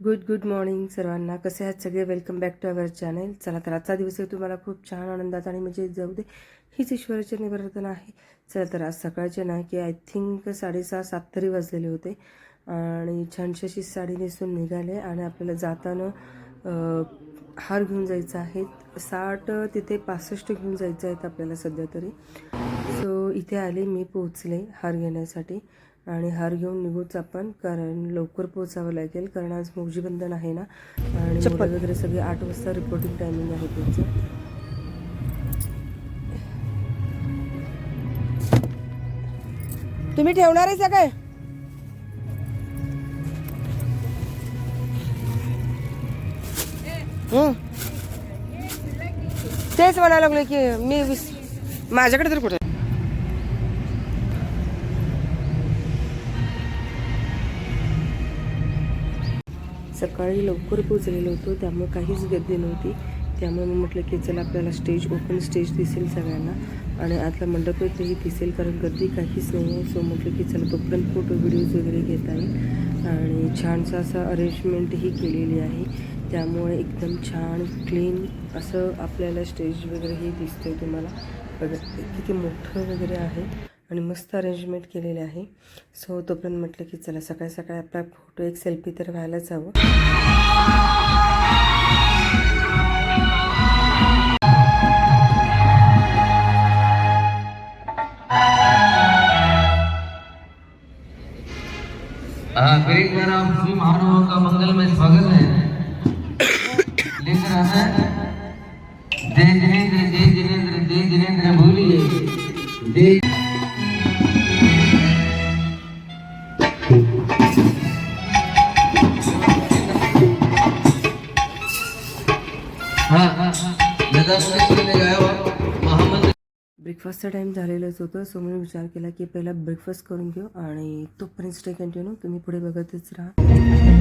Good good morning सर्वांना. कसे आहात सगळे? Welcome back to our channel चला तर आजचा दिवस आहे. तुम्हाला खूप छान आनंदात आणि म्हणजे जाऊ दे. हीच ईश्वराचे निवर्तन आहे. चला तर आज सकाळचे ना की आय थिंक साडेसहा सात तरी वाजलेले होते. आणि छानशी अशी साडी नेसून निघाले आणि आपल्याला जाताना हार घेऊन जायचा आहे. साठ तिथे पासष्ट घेऊन जायचं आहेत आपल्याला सध्या तरी. सो इथे आले मी पोहोचले हार घेण्यासाठी. आणि हार घेऊन निघूच आपण कारण लवकर पोचावं लागेल कारण आज मौजीबंधन आहे ना? आणि मुलं वगैरे सगळे आठ वाजता रिपोर्टिंग टायमिंग आहे त्यांचं. तुम्ही ठेवणार आहे काय. तेच म्हणायला लागलो की मी माझ्याकडे तर कुठे सकाळी लवकर पोचलेलो होतो त्यामुळे काहीच गर्दी नव्हती. त्यामुळे मी म्हटलं की चला आपल्याला स्टेज ओपन स्टेज दिसेल सगळ्यांना. आणि आतला मंडप दिसेल कारण गर्दी काहीच नाही आहे. सो म्हटलं की चला तोपर्यंत फोटो व्हिडिओज वगैरे घेता येईल आणि छानसा असा अरेंजमेंटही केलेली आहे. त्यामुळे एकदम छान क्लीन असं आपल्याला स्टेज वगैरेही दिसतं आहे तुम्हाला. बघा किती मोठं वगैरे आहे. आणि मस्त अरेंजमेंट केलेले आहे. सो तोपर्यंत म्हटलं की चला सकाळी सकाळी आपला फोटो एक सेल्फी तर व्हायलाच हवं. फिर एक बार आप सभी महानुभावों का मंगलमय स्वागत है। लेकर आना है जय जिनेन्द्र जय जिनेन्द्र जय जिनेन्द्र भूलिए जय ब्रेकफास्टचा टाईम झालेलाच होतं सो मी विचार केला की पहिला ब्रेकफास्ट करून घेऊ आणि तोपर्यंत स्टे कंटिन्यू तुम्ही पुढे बघतच राहा.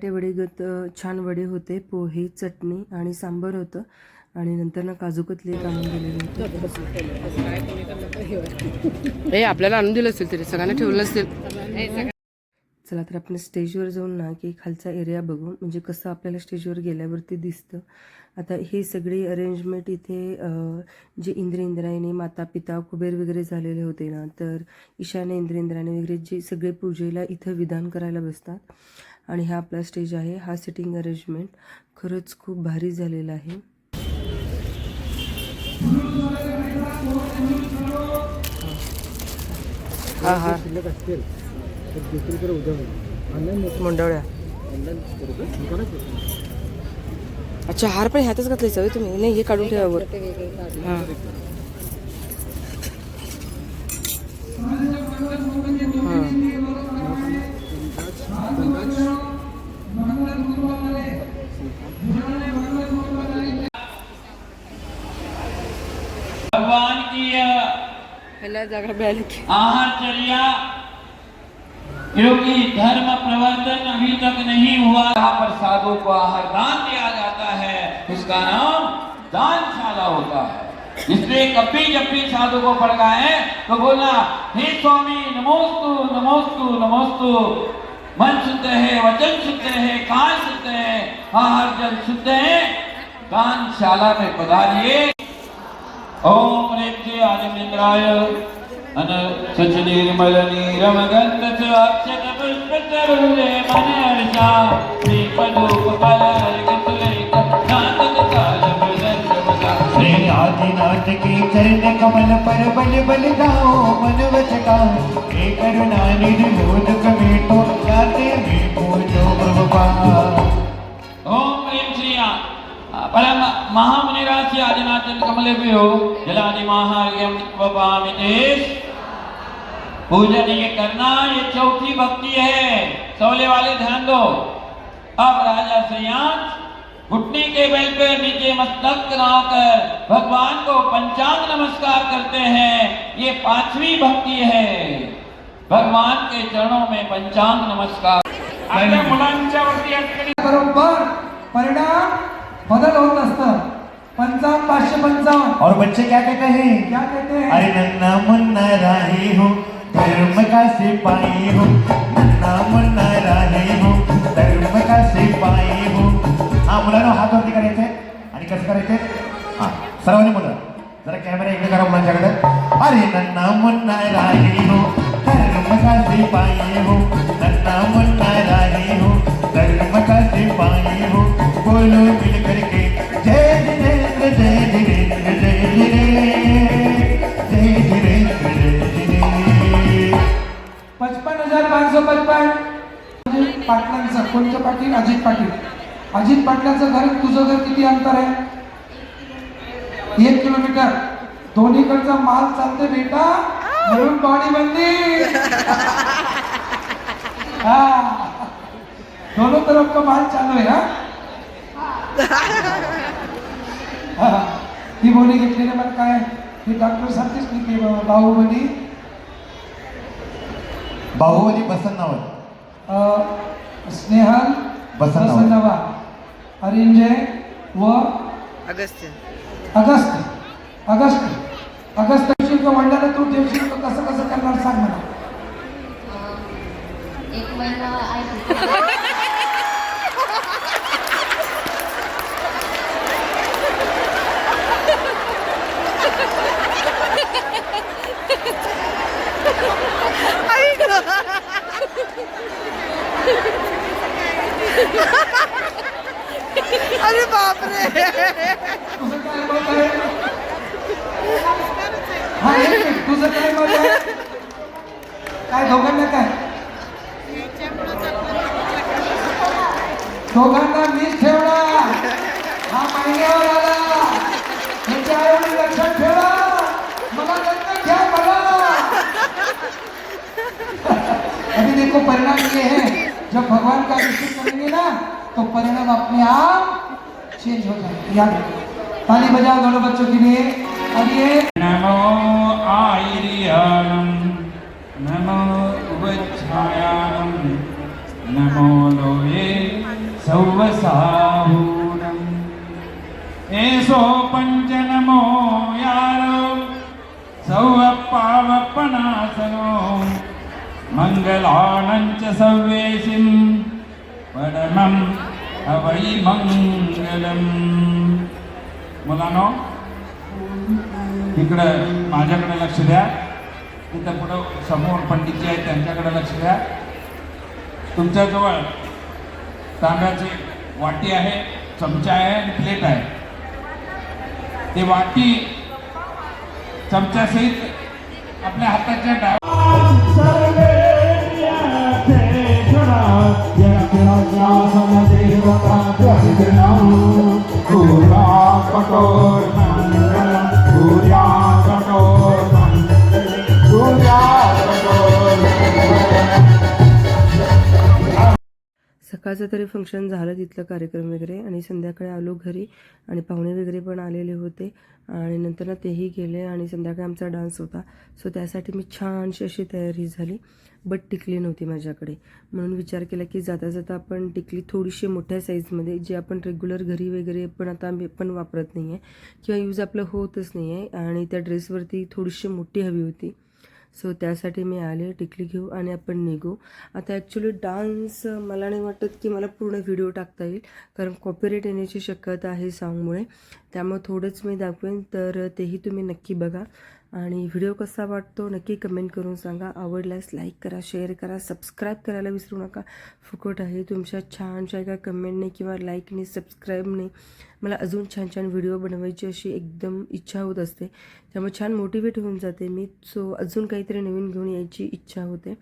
बटाटे वडे गत छान वडे होते पोहे चटणी आणि सांबर होतं. आणि नंतर ना काजू कतली आणून दिलेली होती. हे आपल्याला आणून दिलं असेल तरी सगळ्यांना ठेवलं असेल. चला तर आपण स्टेजवर जाऊन ना की खालचा एरिया बघू म्हणजे कसं आपल्याला स्टेजवर गेल्यावरती दिसतं. आता हे सगळे अरेंजमेंट इथे जे इंद्र इंद्रायणी माता पिता कुबेर वगैरे झालेले होते ना तर ईशान्य इंद्र इंद्रायणी वगैरे जे सगळे पूजेला इथं विधान करायला बसतात. आणि हा आपला स्टेज आहे. हा सिटिंग अरेंजमेंट खरंच खूप भारी झालेला आहे. हा हा. मंडवळ्या. अच्छा हार पण ह्यातच घातलाय सवय तुम्ही? नाही हे काढून ठेवा वर हा. जागा मिळाली की। आहारचर्या, क्योंकि धर्म प्रवर्तन अभी तक नहीं हुआ, यहाँ पर साधु को आहार दान दिया जाता है। इसका नाम दानशाला होता है। इसलिए कभी जब भी साधु को पड़काए तो बोलना, हे स्वामी, नमोस्तु नमोस्तु नमोस्तु। मन शुद्ध है, वचन शुद्ध है, कान शुद्ध है, आहार जल शुद्ध है। दानशाला में पधारिए। ओम रेप्ते आनंदिंद्राय अन सच निर्मल नीरम गंध च अक्षत पुष्प तरुले मन हर्षा श्री श्री आदिनाथ की चरण कमल पर बल बल गाओ मन वचका हे करुणा निर्मोद कमेटो जाते में पूजो प्रभुपा ओम प्रेम श्रिया परम महामुनिराशि आदिनाथन कमलेभ्यो जलादि महार्यम वपामि पूजन ये करना ये चौथी भक्ति है सौले वाले ध्यान दो अब राजा श्रेयांश घुटने के बेल पे नीचे मस्तक बनाकर भगवान को पंचांग नमस्कार करते हैं ये पांचवी भक्ति है भगवान के चरणों में पंचांग नमस्कार मुलांच्या वरती परिणाम बदल होत असतं पंचावन्न पाचशे पंचावन्न. और बच्चे क्या कहते हैं? क्या कहते हैं? अरे नन्ना मुन्ना राही हो धर्म का सिपाही हो। नन्ना मुन्ना राही हो धर्म का सिपाही हो। हा मुलांना हात वरती करायचंय आणि कसं करायचंय हा सर्वांनी मुलं जरा कॅमेरा इकडे करा मुलांच्याकडे. अरे नन्ना मुन्ना राही हो पाटील अजित पाटील. अजित पाटलांचं घर तुझं घर किती अंतर आहे? एक किलोमीटर. दोन्हीकडचा माल चालते बेटा. म्हणून बॉडी बंदी. हा. दोनों तरफ का माल चालू आहे हा? हा. ही बोली घेतलेली मला काय? ही डॉक्टर सारखीच लिहिते बाहुबली. बाहुबली बसन्नावर अ, स्नेहल. बसन्नवा अरिंजय व अगस्त्य. अगस्त अगस्त अगस्त का वडिलांना तू ठेवशील का कसं कसं करणार सांग मला. एक महिना आहे. अरे बापरे. तुझं काय हा एक मिनिट तुझं काय मत आहे? काय दोघांना काय? दोघांना मीच ठेवला हा महिन्यावर आला त्याच्या आई लक्षात ठेवा मला लग्न घ्या मला अभी देखो परिणाम ये है जब भगवान का अभिषेक करेंगे ना तो परिणाम अपने आप चेंज हो जाएगा। याद रखो। ताली बजाओ दोनों बच्चों के लिए। और ये नमो आयर्याणं नमो उपच्छायानं नमो लोये सौवसाहूनम्। एसो पंच नमो यारो सौवपावपनासनो मङ्गलानं च सव्वेशिं परमम् अवै मङ्गलम् मुलानो इकडं माझ्याकडे लक्ष द्या. तिथं पुढं समोर पंडितजी आहेत त्यांच्याकडे लक्ष द्या. तुमच्याजवळ तांब्याची वाटी आहे चमचा आहे आणि प्लेट आहे. ते वाटी चमच्यासहित आपल्या हाताच्या डाव Yet I feel like y'all from the day of the सकाळचं तरी फंक्शन झालं तिथलं कार्यक्रम वगैरे. आणि संध्याकाळी आलो घरी आणि पाहुणे वगैरे पण आलेले होते. आणि नंतर ना तेही गेले आणि संध्याकाळी आमचा डान्स होता. सो त्यासाठी मी छानशी अशी तयारी झाली. बट टिकली नव्हती माझ्याकडे. म्हणून विचार केला की जाता जाता आपण टिकली थोडीशी मोठ्या साईजमध्ये जी आपण रेग्युलर घरी वगैरे पण आता आम्ही पण वापरत नाही आहे किंवा यूज आपलं होतच नाही आहे आणि त्या ड्रेसवरती थोडीशी मोठी हवी होती. सो त्यासाठी मी आले टिकली घेऊ आणि आपण निघू. आता ॲक्च्युली डान्स मला नाही वाटत की मला पूर्ण व्हिडिओ टाकता येईल कारण कॉपीराईट येण्याची शक्यता आहे सॉन्गमुळे त्यामुळे थोडंच मी दाखवेन तर तेही तुम्ही नक्की बघा. आणि व्हिडिओ कसा वाटतो नक्की कमेंट करून सांगा. आवडल्यास लाईक करा शेअर करा सबस्क्राईब करायला विसरू नका. फुकट आहे तुमच्या छानशा एका कमेंटने किंवा लाईकने सबस्क्राईबने मला अजून छान छान व्हिडिओ बनवायची अशी एकदम इच्छा होत असते. त्यामुळे छान मोटिवेट होऊन जाते मी. सो अजून काहीतरी नवीन घेऊन यायची इच्छा होते.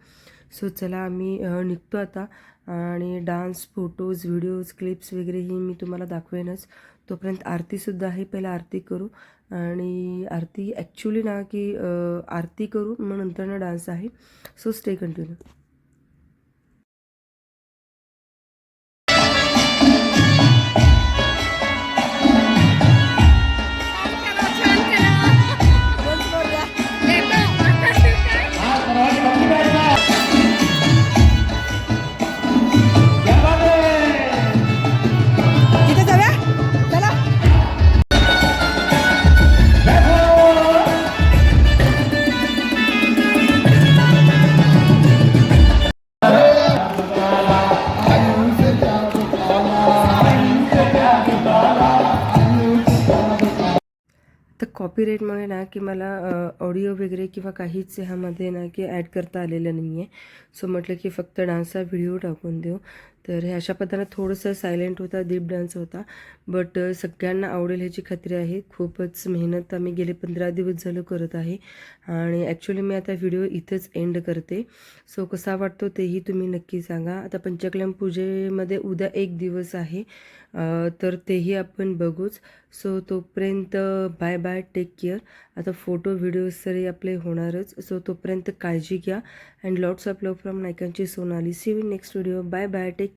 सो चला आम्ही निघतो आता. आणि डान्स फोटोज व्हिडिओज क्लिप्स वगैरेही मी तुम्हाला दाखवेनच. तोपर्यंत आरतीसुद्धा आहे. पहिला आरती करू. आणि आरती ॲक्च्युली ना की आरती करू मग नंतर ना डान्स आहे. सो स्टे कंटिन्यू कॉपीराईटमुळे ना की मला ऑडिओ वगैरे किंवा काहीच ह्यामध्ये ना की ॲड करता आलेलं नाही आहे सो म्हटलं की फक्त डान्सचा व्हिडिओ टाकून देऊ. तर हे अशा पद्धतीनं थोडंसं सायलेंट होता दीप डान्स होता. बट सगळ्यांना आवडेल ह्याची खात्री आहे. खूपच मेहनत आम्ही गेले पंधरा दिवस झालं करत आहे. आणि ॲक्च्युली मी आता व्हिडिओ इथंच एंड करते. सो कसा वाटतो तेही तुम्ही नक्की सांगा. आता पंचकलम पूजेमध्ये उद्या एक दिवस आहे. तर तेही आपण बघूच. सो तोपर्यंत बाय बाय टेक केअर आता फोटो व्हिडिओज तरी आपले होणारच. सो तोपर्यंत काळजी घ्या. And lots of love from नायकांची Sonali see next video bye bye take